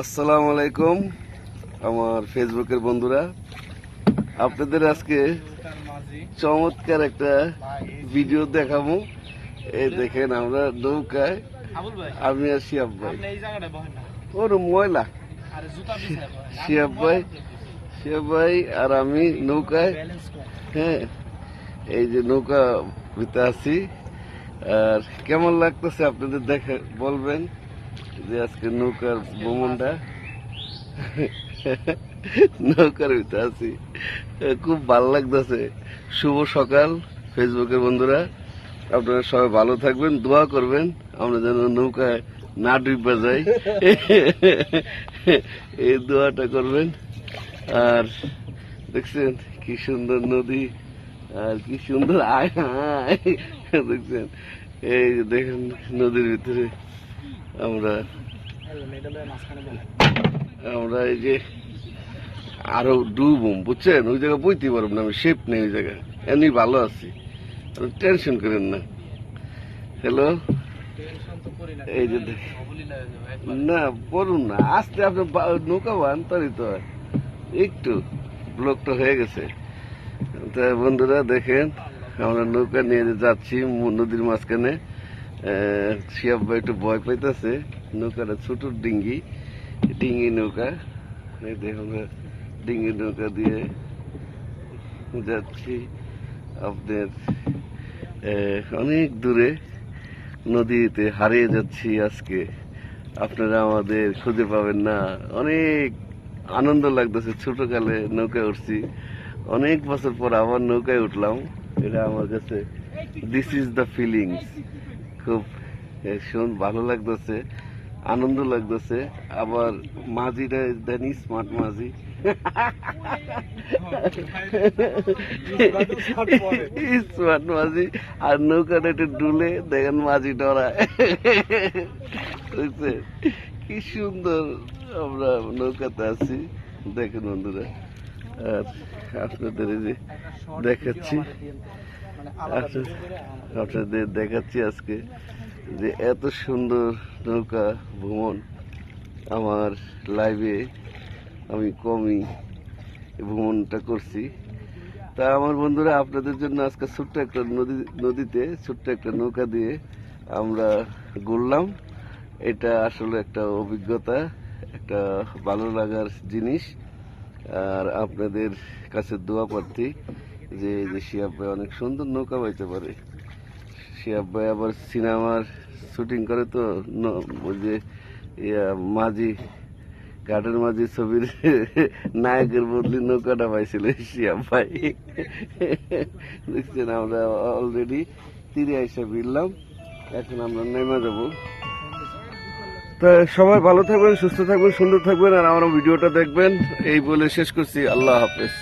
আসসালামু আলাইকুম আমার ফেসবুকের বন্ধুরা। আপনাদের আজকে চমৎকার একটা ভিডিও দেখাবো। এই দেখেন আমরা নৌকায় আমি আর শিয়াব ভাই। ওর ময়লা। শিয়াব ভাই শিয়াব ভাই আর আমি নৌকায় হ্যাঁ এই যে নৌকা ভিতরে আছি। আর কেমন লাগতেছে আপনাদের দেখে বলবেন? যে আজকে নৌকার ভ্রমণটা নৌকার ভিতরে আছি খুব ভালো লাগতেছে। শুভ সকাল ফেসবুকের বন্ধুরা। আপনারা সবাই ভালো থাকবেন, দোয়া করবেন। আমরা যেন নৌকায় না ডুববা যাই। এই দোয়াটা করবেন। আর দেখছেন কি সুন্দর নদী, আর কি সুন্দর আয় দেখছেন। এই দেখেন নদীর ভিতরে। আমরা আমরা এই যে আরও ডুবুম বুঝছেন? ওই জায়গায় বইতে পারব না আমি শেপ নেই ওই জায়গায়। এমনি ভালো আছি। টেনশন করেন না। হ্যালো এই যে না পড়ুন না। আস্তে আপনি নৌকা বান, তারই তো। একটু ব্লকটা হয়ে গেছে। তা বন্ধুরা দেখেন, আমরা নৌকা নিয়ে যাচ্ছি নদীর মাঝখানে। আহ, শিয়াব ভাই একটু ভয় পাইতেছে নৌকাটা ছোট ডিঙ্গি ডিঙ্গি নৌকা। দেখুন ডিঙ্গি নৌকা দিয়ে যাচ্ছি আপনার অনেক দূরে নদীতে হারিয়ে যাচ্ছি আজকে। আপনারা আমাদের খুঁজে পাবেন না। অনেক আনন্দ লাগতেছে ছোটকালে নৌকায় উঠছি। অনেক বছর পর আবার নৌকায় উঠলাম। এটা আমার কাছে দিস ইজ দ্য ফিলিংস খুব শুন, ভালো লাগতেছে, আনন্দ লাগতেছে, আবার মাঝিটা দেন স্মার্ট মাঝি। স্মার্ট মাঝি, আর নৌকাটা একটু ডুলে দেখেন মাঝি ডরায়। কি সুন্দর আমরা নৌকাতে আছি। দেখেন বন্ধুরা, আর আপনাদের এই যে দেখাচ্ছি। মানে আলাদা আচ্ছা। আপনাদের দেখাচ্ছি আজকে যে এত সুন্দর নৌকা ভ্রমণ আমার লাইভে আমি কমই ভ্রমণটা করছি। তা আমার বন্ধুরা আপনাদের জন্য আজকে ছোট্ট একটা নদী নদীতে ছোট্ট একটা নৌকা দিয়ে আমরা ঘুরলাম। এটা আসলে একটা অভিজ্ঞতা একটা ভালো লাগার জিনিস। আর আপনাদের কাছে দোয়া প্রার্থী। যে যে শিয়াব ভাই অনেক সুন্দর নৌকা বাইতে পারে। শিয়াব ভাই আবার সিনেমার শুটিং করে তো ওই যে, ইয়া, মাঝি, ঘাটের মাঝি ছবির নায়কের বদলি নৌকাটা পাইছিল শিয়াব ভাই। দেখছেন, আমরা অলরেডি তীরে এসে ফিরলাম। এখন আমরা নেমে যাব। তা সবাই ভালো থাকবেন, সুস্থ থাকবেন, সুন্দর থাকবেন, আর আমার ভিডিওটা দেখবেন। এই বলে শেষ করছি। আল্লাহ হাফেজ।